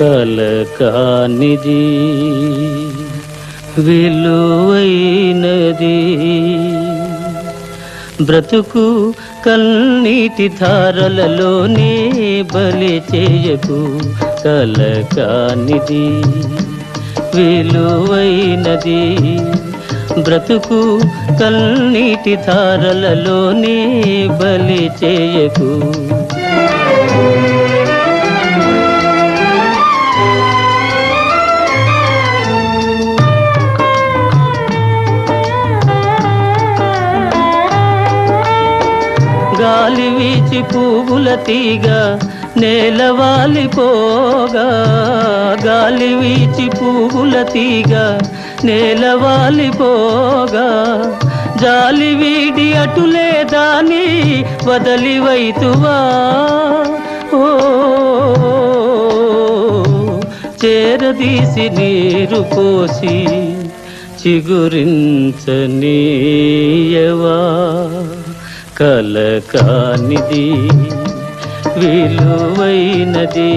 కల కానిది విలువైనది. బ్రతుకు కల్నీటి ధారలలోనే బలి చేయకు కల కానిది విలువైనది. బ్రతుకు కల్నీటి ధారలలోనే బలి చేయకు. గాలి వీచి పువ్వుల తీగ నేలవాలిపోగా గాలి వీచి పువ్వుల తీగ నేలవాలిపోగా జాలి వీడి అటులే దాని వదలి వైతువా. ఓ చేరదీసి నీరు పోసి చిగురించనీ కలకానిది విలువైనది.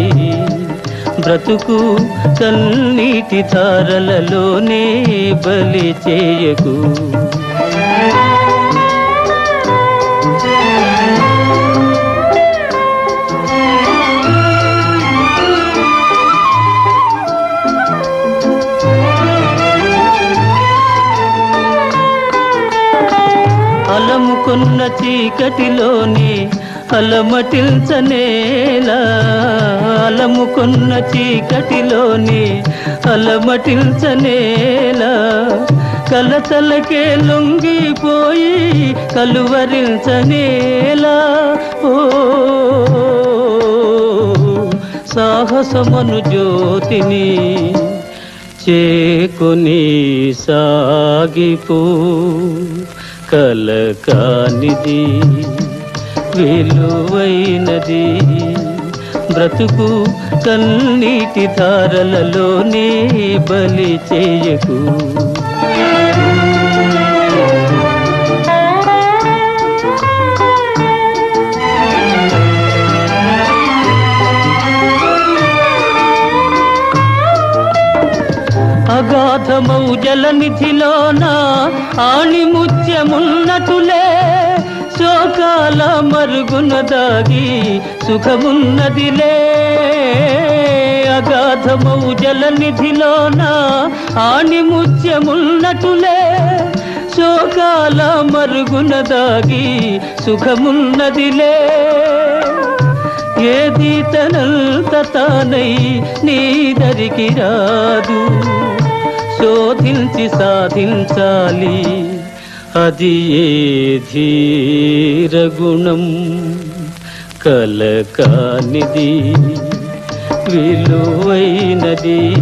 బ్రతుకు కన్నీటి తారలలోనే బలి చేయకు. అలముకున్న చీకటిలోనే అలమటిల్చనేలా. అలముకున్న చీకటిలోనే అలమటిల్చనేలా. కలతలకే లొంగిపోయి కలువరించనేలా. ఓ సాహసమను జ్యోతిని చేకుని సాగిపో. కలకానిది విలువైనది. బ్రతుకు కన్నీటి ధారలలోనే బలి చేయకు. అగాధమౌ జలనిధిలోన ఆణిముత్యమున్నటులే శోకాల మరుగున దాగి సుఖమున్నదిలే. అగాధమౌ జలనిధిలోన ఆణిముత్యమున్నటులే శోకాల మరుగున దాగి సుఖమున్నదిలే. ఏది తనంత తానై నీ దరికి రాదు. శోధించి సాధించాలి. అది ఏ ధీరగుణం? కలకానిది విలువైనది.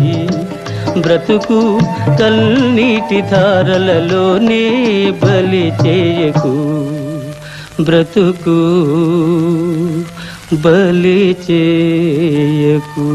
బ్రతుకు కల్నీటి ధారలలోనే బలి చేయకు. బ్రతుకు బలి చేయకు.